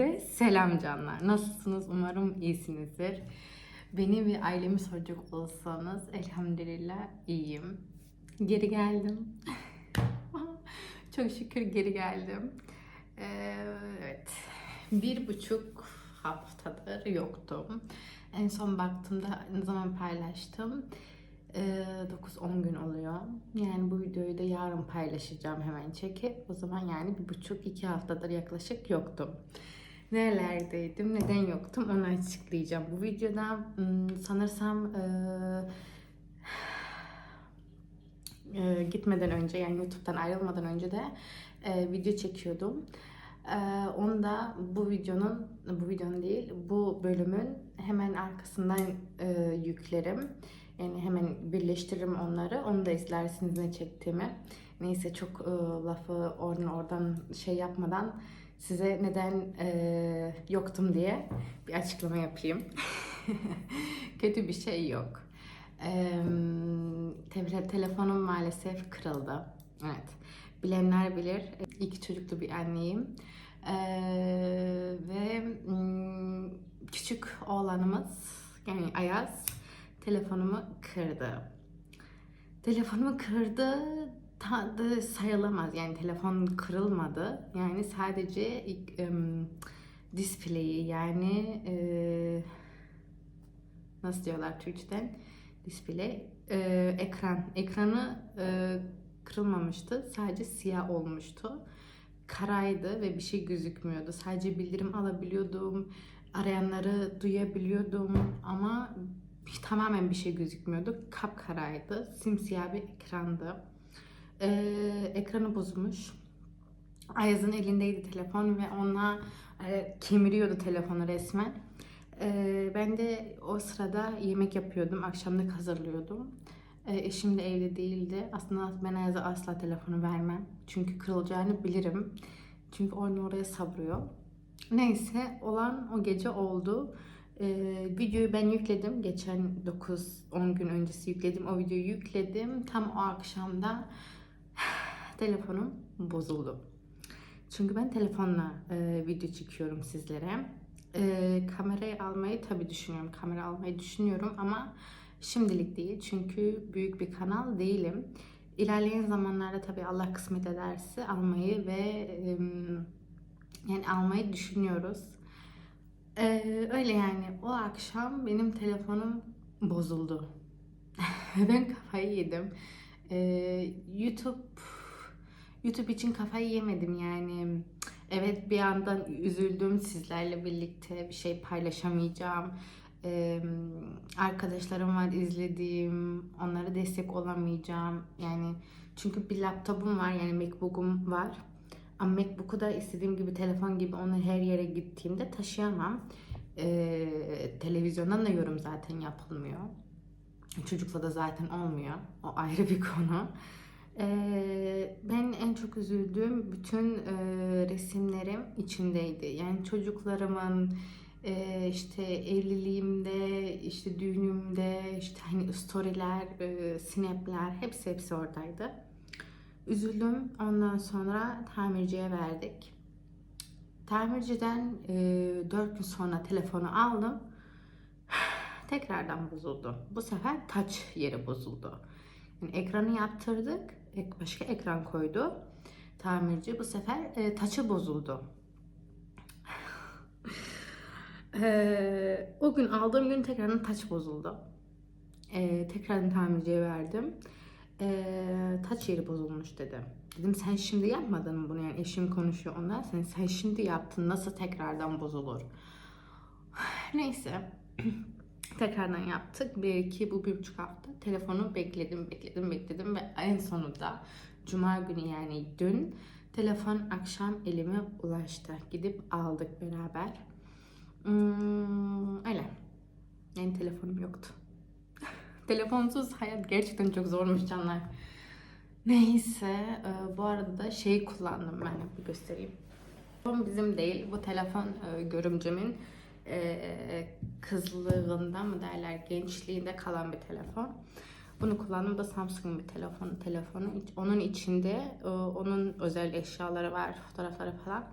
Hepinize selam canlar. Nasılsınız? Umarım iyisinizdir. Beni ve ailemi soracak olsanız elhamdülillah iyiyim. Geri geldim. Çok şükür geri geldim. Ee, evet. Bir buçuk haftadır yoktum. En son baktığımda ne zaman paylaştım? Ee, 9-10 gün oluyor. Yani bu videoyu da yarın paylaşacağım hemen çekip. O zaman yani bir buçuk iki haftadır yaklaşık yoktum. Nerelerdeydim, neden yoktum onu açıklayacağım. Bu videoda hmm, sanırsam eee, eee, gitmeden önce yani YouTube'dan ayrılmadan önce de eee, video çekiyordum. Eee onu da bu videonun, bu videonun değil, bu bölümün hemen arkasından eee, yüklerim. Yani hemen birleştiririm onları. Onu da izlersiniz ne çektiğimi. Neyse çok e, lafı oradan oradan şey yapmadan size neden e, yoktum diye bir açıklama yapayım. Kötü bir şey yok. E, te- telefonum maalesef kırıldı. Evet. Bilenler bilir. İki çocuklu bir anneyim. E, ve küçük oğlanımız yani Ayaz telefonumu kırdı. Telefonumu kırdı ta da sayılamaz. Yani telefon kırılmadı. Yani sadece em, display'i yani e, nasıl diyorlar Türkçeden? Display. e, ekran. Ekranı e, kırılmamıştı. Sadece siyah olmuştu. Karaydı ve bir şey gözükmüyordu. Sadece bildirim alabiliyordum. Arayanları duyabiliyordum ama tamamen bir şey gözükmüyordu. Kapkaraydı. Simsiyah bir ekrandı. Ee, ekranı bozulmuş. Ayaz'ın elindeydi telefon ve onunla e, kemiriyordu telefonu resmen. Ee, ben de o sırada yemek yapıyordum. Akşamlık hazırlıyordum. Ee, eşim de evde değildi. Aslında ben Ayaz'a asla telefonu vermem. Çünkü kırılacağını bilirim. Çünkü onu oraya savrıyor. Neyse olan o gece oldu. Ee, videoyu ben yükledim. Geçen 9-10 gün öncesi yükledim. O videoyu yükledim. Tam o akşamda telefonum bozuldu. Çünkü ben telefonla e, video çekiyorum sizlere. E, kamerayı almayı tabii düşünüyorum. Kamera almayı düşünüyorum ama şimdilik değil. Çünkü büyük bir kanal değilim. İlerleyen zamanlarda tabii Allah kısmet ederse almayı ve e, yani almayı düşünüyoruz. Ee, öyle yani o akşam benim telefonum bozuldu. ben kafayı yedim. Ee, YouTube YouTube için kafayı yemedim yani. Evet bir yandan üzüldüm sizlerle birlikte bir şey paylaşamayacağım. Ee, arkadaşlarım var izlediğim, onlara destek olamayacağım. Yani çünkü bir laptopum var yani Macbook'um var. Ama Macbook'u da istediğim gibi telefon gibi onu her yere gittiğimde taşıyamam. Ee, televizyondan da yorum zaten yapılmıyor. Çocukla da zaten olmuyor. O ayrı bir konu. Ben en çok üzüldüğüm bütün resimlerim içindeydi. Yani çocuklarımın işte evliliğimde, işte düğünümde, işte hani storyler, e, snapler hepsi hepsi oradaydı. Üzüldüm. Ondan sonra tamirciye verdik. Tamirciden e, 4 gün sonra telefonu aldım. Tekrardan bozuldu. Bu sefer touch yeri bozuldu. Yani ekranı yaptırdık. Başka ekran koydu. Tamirci bu sefer e, touch'ı bozuldu. E, o gün aldığım gün tekrardan touch bozuldu. E, tekrardan tamirciye verdim. E, touch yeri bozulmuş dedi. Dedim sen şimdi yapmadın mı bunu yani eşim konuşuyor ondan sen sen şimdi yaptın nasıl tekrardan bozulur. Neyse tekrardan yaptık. Bir iki bu bir buçuk hafta telefonu bekledim bekledim bekledim ve en sonunda cuma günü yani dün telefon akşam elime ulaştı. Gidip aldık beraber. Hmm, öyle. Yani telefonum yoktu. Telefonsuz hayat gerçekten çok zormuş canlar. Neyse, e, bu arada da şeyi kullandım ben bir göstereyim. Telefon bizim değil, bu telefon e, görümcemin e, kızlığında mı derler, gençliğinde kalan bir telefon. Bunu kullandım. Da Samsung bir telefon. Telefonu. İç- Onun içinde onun özel eşyaları var, fotoğrafları falan.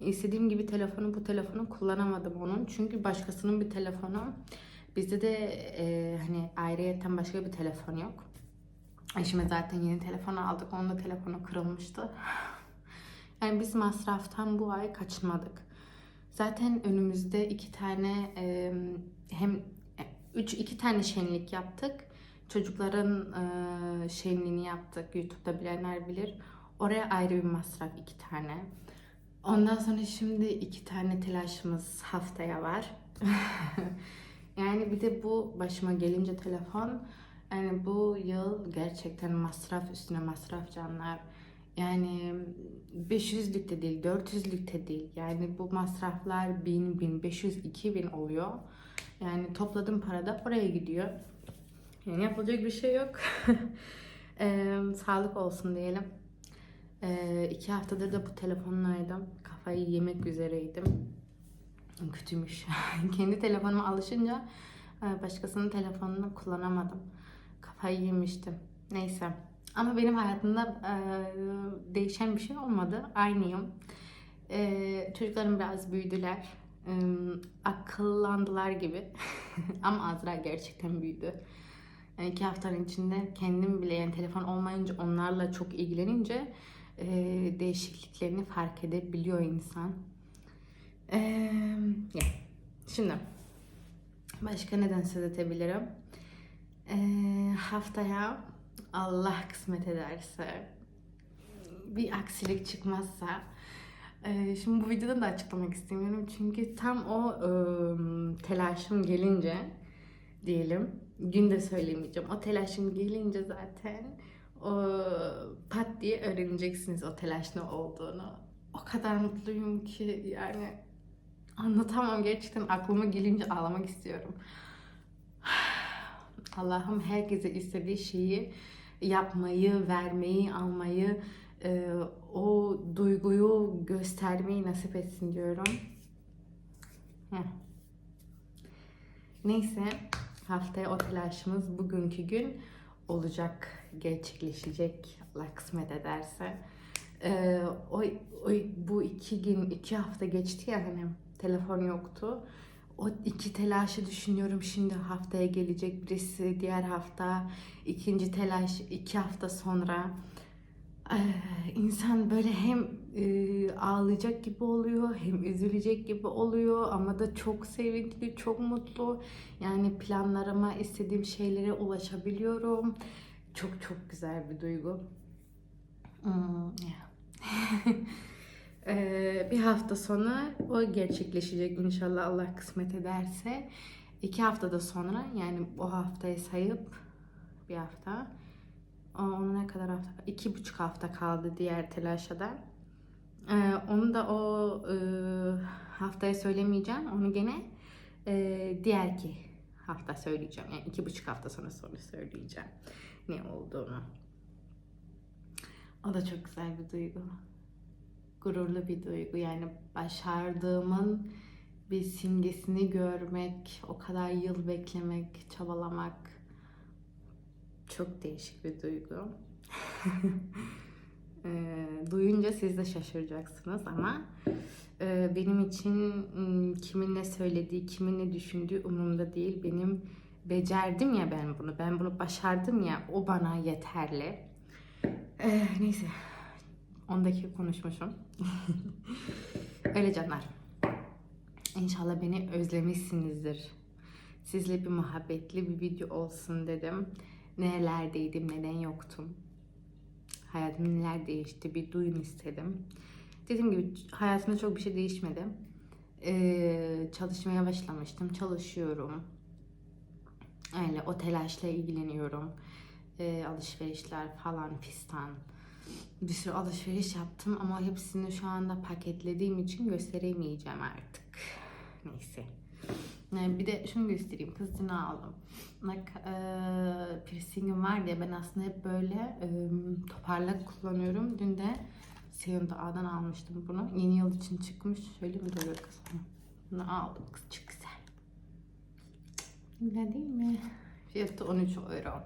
İstediğim gibi telefonu bu telefonu kullanamadım onun. Çünkü başkasının bir telefonu. Bizde de e, hani ayrıyetten başka bir telefon yok. Eşime zaten yeni telefon aldık. Onun da telefonu kırılmıştı. Yani biz masraftan bu ay kaçınmadık. Zaten önümüzde iki tane hem e, üç iki tane şenlik yaptık. Çocukların şenliğini yaptık. YouTube'da bilenler bilir. Oraya ayrı bir masraf iki tane. Ondan sonra şimdi iki tane telaşımız haftaya var. yani bir de bu başıma gelince telefon yani bu yıl gerçekten masraf üstüne masraf canlar. Yani 500'lük de değil, 400'lük de değil. Yani bu masraflar 1000, 1500, 2000 oluyor. Yani topladığım para da oraya gidiyor. Yani yapılacak bir şey yok. Eee, sağlık olsun diyelim. Eee iki haftadır da bu telefonlaydım. Kafayı yemek üzereydim. Kötüymüş. Kendi telefonuma alışınca e, başkasının telefonunu kullanamadım. Kafayı yemiştim. Neyse. Ama benim hayatımda e, değişen bir şey olmadı. Aynıyım. E, çocuklarım biraz büyüdüler. E, akıllandılar gibi. Ama Azra gerçekten büyüdü. Yani iki haftanın içinde kendim bile yani telefon olmayınca onlarla çok ilgilenince e, değişikliklerini fark edebiliyor insan. E, ya. Şimdi başka neden söz edebilirim? E, haftaya Allah kısmet ederse bir aksilik çıkmazsa e, şimdi bu videoda da açıklamak istemiyorum. Çünkü tam o e, telaşım gelince diyelim gün de söylemeyeceğim. O telaşım gelince zaten o pat diye öğreneceksiniz o telaş ne olduğunu. O kadar mutluyum ki yani anlatamam. Gerçekten aklıma gelince ağlamak istiyorum. Allah'ım herkese istediği şeyi yapmayı, vermeyi, almayı, e, o duyguyu göstermeyi nasip etsin diyorum. Heh. Neyse haftaya o telaşımız bugünkü gün olacak, gerçekleşecek Allah kısmet ederse. E, o, o, bu iki gün, iki hafta geçti ya hani telefon yoktu. O iki telaşı düşünüyorum. Şimdi haftaya gelecek birisi diğer hafta ikinci telaş iki hafta sonra. Ee, insan böyle hem e, ağlayacak gibi oluyor hem üzülecek gibi oluyor ama da çok sevinçli çok mutlu. Yani planlarıma istediğim şeylere ulaşabiliyorum. Çok çok güzel bir duygu. Hmm, yeah. Ee, bir hafta sonra o gerçekleşecek inşallah Allah kısmet ederse. İki haftada sonra yani o haftayı sayıp bir hafta onun ne kadar hafta? İki buçuk hafta kaldı diğer telaşada. Ee, onu da o e, haftaya söylemeyeceğim. Onu gene e, diğer ki hafta söyleyeceğim. Yani iki buçuk hafta sonra sonra söyleyeceğim ne olduğunu. O da çok güzel bir duygu gururlu bir duygu. Yani başardığımın bir simgesini görmek, o kadar yıl beklemek, çabalamak çok değişik bir duygu. e, duyunca siz de şaşıracaksınız ama e, benim için kimin ne söylediği, kimin ne düşündüğü umurumda değil. Benim becerdim ya ben bunu, ben bunu başardım ya o bana yeterli. E, neyse 10 dakika konuşmuşum. Öyle canlar. İnşallah beni özlemişsinizdir. Sizle bir muhabbetli bir video olsun dedim. Nerelerdeydim, neden yoktum. Hayatım neler değişti bir duyun istedim. Dediğim gibi hayatımda çok bir şey değişmedi. Ee, çalışmaya başlamıştım. Çalışıyorum. Öyle o telaşla ilgileniyorum. Ee, alışverişler falan fistan bir sürü alışveriş yaptım ama hepsini şu anda paketlediğim için gösteremeyeceğim artık. Neyse. Yani bir de şunu göstereyim. Kızını aldım. Like, e, piercingim var diye ben aslında hep böyle e, toparlak kullanıyorum. Dün de Seyon'da A'dan almıştım bunu. Yeni yıl için çıkmış. Şöyle mi duruyor kız? Bunu aldım. Kız çok güzel. Güzel değil mi? Fiyatı 13 euro.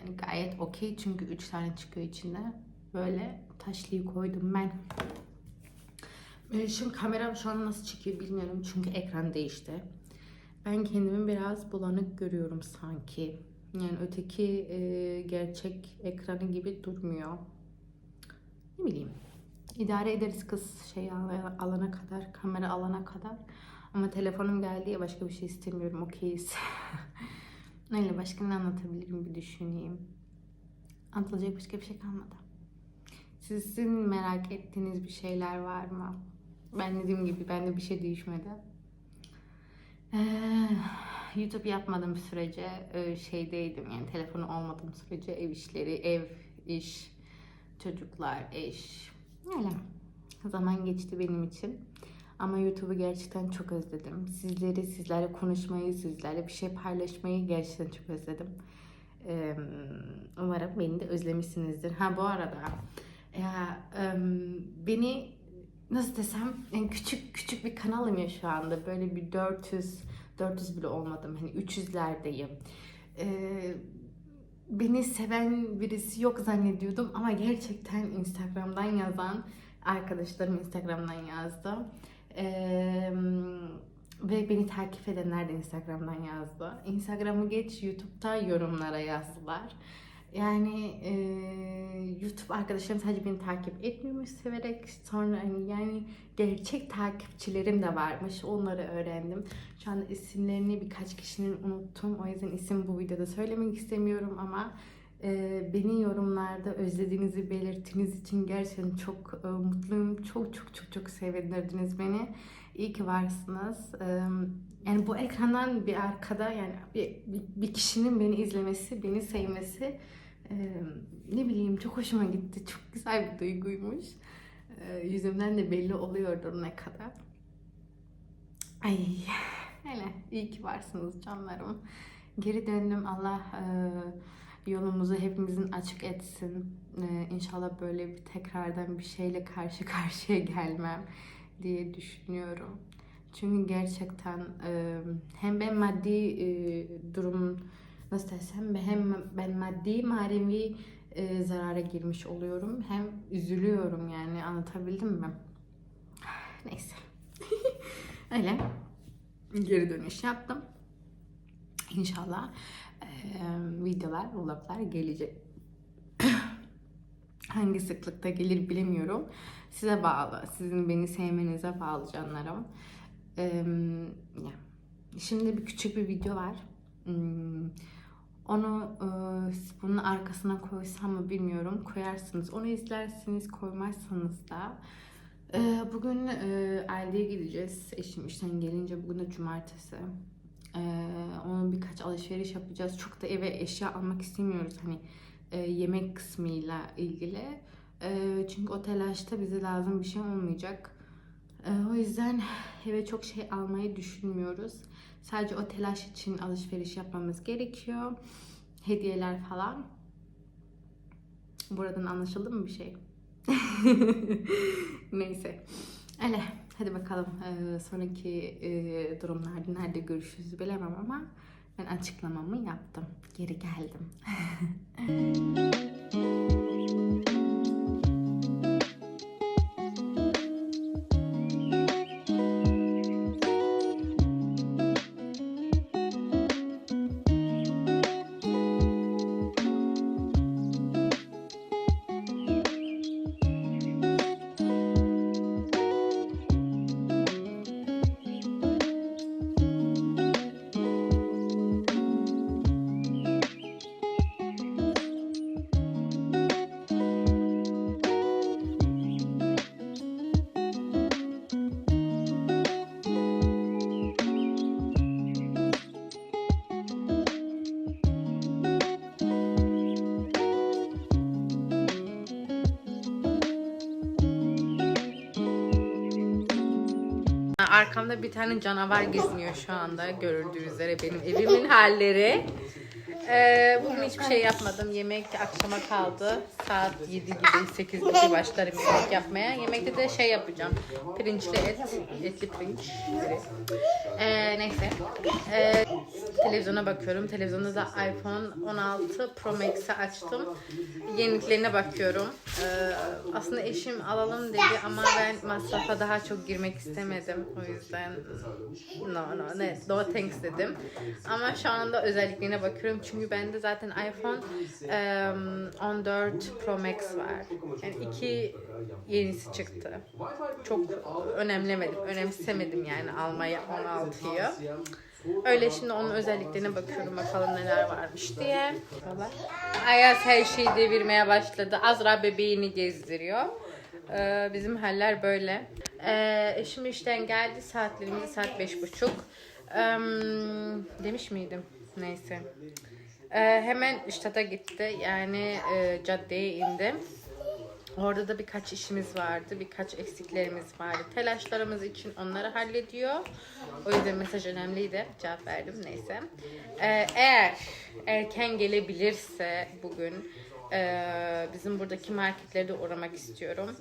Yani gayet okey çünkü 3 tane çıkıyor içinde. Böyle taşlıyı koydum ben. Şimdi kameram şu an nasıl çıkıyor bilmiyorum çünkü ekran değişti. Ben kendimi biraz bulanık görüyorum sanki. Yani öteki e, gerçek ekranı gibi durmuyor. Ne bileyim. İdare ederiz kız şey al- alana kadar, kamera alana kadar. Ama telefonum geldi diye başka bir şey istemiyorum. Okeyiz. Öyle başka ne anlatabilirim bir düşüneyim. Anlatılacak başka bir şey kalmadı. Sizin merak ettiğiniz bir şeyler var mı? Ben dediğim gibi bende bir şey değişmedi. Ee, YouTube yapmadığım sürece e, şeydeydim yani telefonu olmadığım sürece ev işleri, ev, iş, çocuklar, eş. Öyle. Zaman geçti benim için. Ama YouTube'u gerçekten çok özledim. Sizleri, sizlerle konuşmayı, sizlerle bir şey paylaşmayı gerçekten çok özledim. Ee, umarım beni de özlemişsinizdir. Ha bu arada ya em, beni nasıl desem yani küçük küçük bir kanalım ya şu anda. Böyle bir 400 400 bile olmadım. Hani 300'lerdeyim. Ee, beni seven birisi yok zannediyordum ama gerçekten Instagram'dan yazan arkadaşlarım Instagram'dan yazdı. Ee, ve beni takip edenler de Instagram'dan yazdı. Instagram'ı geç YouTube'da yorumlara yazdılar. Yani e, YouTube arkadaşlarım sadece beni takip etmiyormuş severek sonra hani yani gerçek takipçilerim de varmış onları öğrendim. Şu anda isimlerini birkaç kişinin unuttum o yüzden isim bu videoda söylemek istemiyorum ama beni yorumlarda özlediğinizi belirttiğiniz için gerçekten çok mutluyum. Çok çok çok çok sevindirdiniz beni. İyi ki varsınız. Yani bu ekrandan bir arkada yani bir, bir, kişinin beni izlemesi, beni sevmesi ne bileyim çok hoşuma gitti. Çok güzel bir duyguymuş. Yüzümden de belli oluyordur ne kadar. Ay hele iyi ki varsınız canlarım. Geri döndüm Allah yolumuzu hepimizin açık etsin. E, inşallah böyle bir tekrardan bir şeyle karşı karşıya gelmem diye düşünüyorum. Çünkü gerçekten e, hem ben maddi e, durum nasıl desem hem ben maddi manevi e, zarara girmiş oluyorum hem üzülüyorum yani anlatabildim mi? Neyse. Öyle geri dönüş yaptım. İnşallah videolar, vloglar gelecek. Hangi sıklıkta gelir bilemiyorum. Size bağlı. Sizin beni sevmenize bağlı canlarım. Şimdi bir küçük bir video var. Hmm, Onu e, bunun arkasına koysam mı bilmiyorum. Koyarsınız. Onu izlersiniz. Koymazsanız da. E, bugün e, Aldi'ye gideceğiz. Eşim işten gelince. Bugün de cumartesi. E, onun birkaç alışveriş yapacağız. Çok da eve eşya almak istemiyoruz. Hani e, yemek kısmıyla ilgili. E, çünkü o telaşta bize lazım bir şey olmayacak. E, o yüzden eve çok şey almayı düşünmüyoruz. Sadece o telaş için alışveriş yapmamız gerekiyor. Hediyeler falan. Buradan anlaşıldı mı bir şey? Neyse. Öyle. Hadi bakalım. Ee, sonraki e, durumlarda nerede görüşürüz bilemem ama ben açıklamamı yaptım. Geri geldim. Arkamda bir tane canavar geziniyor şu anda görüldüğü üzere benim evimin halleri. Ee, bugün hiçbir şey yapmadım. Yemek akşama kaldı. Saat 7 gibi 8 gibi başlarım yemek yapmaya. Yemekte de şey yapacağım. Pirinçli et. Etli pirinç. Ee, neyse. Ee, televizyona bakıyorum. Televizyonda da iPhone 16 Pro Max'i açtım. Yeniliklerine bakıyorum. Ee, aslında eşim alalım dedi ama ben masrafa daha çok girmek istemedim. O yüzden no no ne no thanks dedim. Ama şu anda özelliklerine bakıyorum çünkü bende zaten iPhone em, 14 Pro Max var. Yani iki yenisi çıktı. Çok önemlemedim, önemsemedim yani almayı 16'yı. Öyle şimdi onun özelliklerine bakıyorum bakalım neler varmış diye. Ayaz her şeyi devirmeye başladı. Azra bebeğini gezdiriyor. Ee, bizim haller böyle. Ee, eşim işten geldi. Saatlerimiz saat beş buçuk. Ee, demiş miydim? Neyse. Ee, hemen iştata gitti. Yani e, caddeye indim. Orada da birkaç işimiz vardı, birkaç eksiklerimiz vardı. Telaşlarımız için onları hallediyor. O yüzden mesaj önemliydi. Cevap verdim neyse. Ee, eğer erken gelebilirse bugün e, bizim buradaki marketlere de uğramak istiyorum.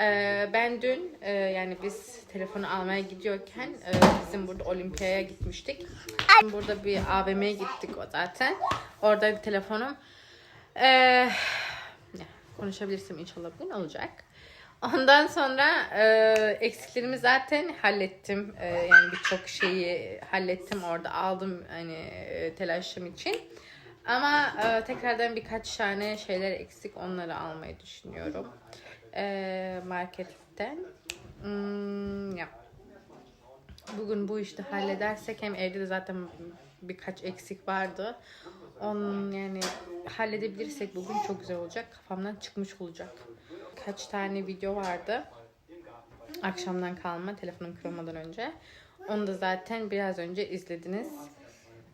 Ee, ben dün e, yani biz telefonu almaya gidiyorken e, bizim burada Olimpiyaya gitmiştik. Burada bir AVM'ye gittik o zaten. Orada bir telefonum. Ee, konuşabilirsem inşallah bugün olacak. Ondan sonra e, eksiklerimi zaten hallettim. E, yani birçok şeyi hallettim orada aldım hani e, telaşım için. Ama e, tekrardan birkaç tane şeyler eksik onları almayı düşünüyorum. E, marketten. Hmm, ya. Bugün bu işte halledersek hem evde de zaten birkaç eksik vardı. Onun yani halledebilirsek bugün çok güzel olacak. Kafamdan çıkmış olacak. Kaç tane video vardı. Akşamdan kalma telefonum kırılmadan önce. Onu da zaten biraz önce izlediniz.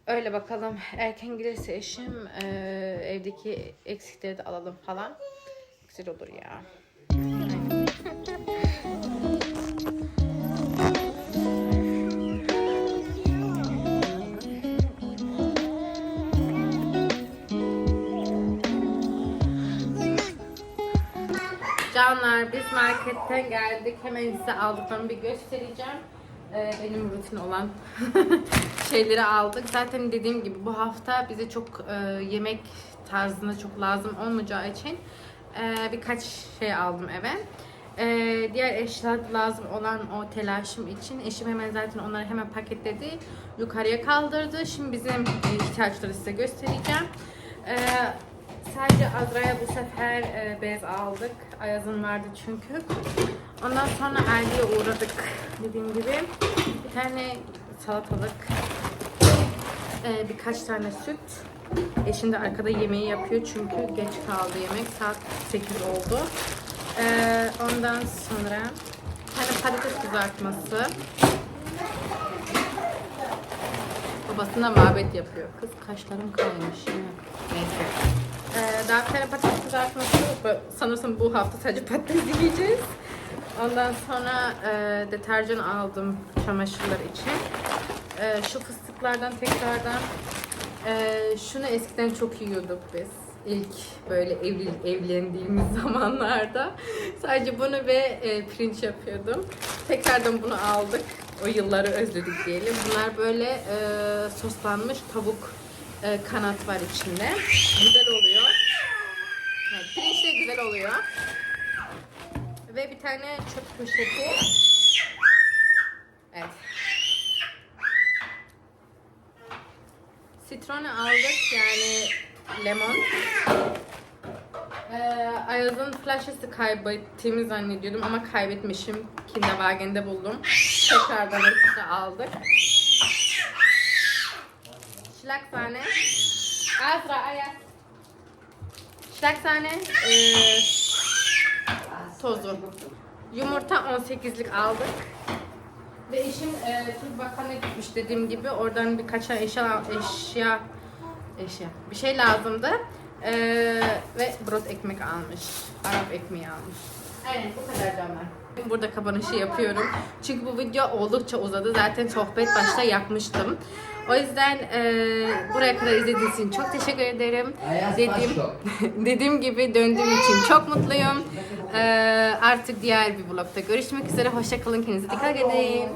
Öyle bakalım erken gelirse eşim e, evdeki eksikleri de alalım falan. Güzel olur ya. Canlar biz marketten geldik. Hemen size aldıklarımı bir göstereceğim. Ee, benim rutin olan şeyleri aldık. Zaten dediğim gibi bu hafta bize çok e, yemek tarzında çok lazım olmayacağı için e, birkaç şey aldım eve. E, diğer eşyalar lazım olan o telaşım için eşim hemen zaten onları hemen paketledi. Yukarıya kaldırdı. Şimdi bizim ihtiyaçları size göstereceğim. E, Sadece Azra'ya bu sefer e, bez aldık. Ayaz'ın vardı çünkü. Ondan sonra Erdi'ye uğradık dediğim gibi. Bir tane salatalık, e, birkaç tane süt. Eşim de arkada yemeği yapıyor çünkü geç kaldı yemek. Saat 8 oldu. E, ondan sonra bir tane patates kızartması. Babasına mabet yapıyor. Kız kaşlarım kaymış. Neyse. Ee, tane patates kızartması. Sanırsam bu hafta sadece patates yiyeceğiz. Ondan sonra e, deterjan aldım çamaşırlar için. E, şu fıstıklardan tekrardan e, şunu eskiden çok yiyorduk biz. İlk böyle evli, evlendiğimiz zamanlarda. Sadece bunu ve e, pirinç yapıyordum. Tekrardan bunu aldık. O yılları özledik diyelim. Bunlar böyle e, soslanmış tavuk e, kanat var içinde. Güzel oluyor. Evet, pirinç de güzel oluyor. Ve bir tane çöp poşeti. Evet. Sitrone aldık yani lemon. Ee, Ayaz'ın flash'ı kaybettiğimi zannediyordum ama kaybetmişim. Kinderwagen'de buldum. Tekrardan hepsini aldık. Schlagsahne. Azra Ayaz. Schlagsahne. Ee, tozu. Yumurta 18'lik aldık. Ve eşim e, Türk Bakan'a gitmiş dediğim gibi. Oradan birkaç eşya, eşya, eşya bir şey lazımdı. E, ve brot ekmek almış. Arap ekmeği almış. Aynen bu kadar canlar. Burada kapanışı yapıyorum. Çünkü bu video oldukça uzadı. Zaten sohbet başta yapmıştım. O yüzden e, buraya kadar izlediğiniz için çok teşekkür ederim. Dediğim, dediğim gibi döndüğüm için çok mutluyum. E, artık diğer bir vlogda görüşmek üzere. Hoşçakalın. Kendinize dikkat edin.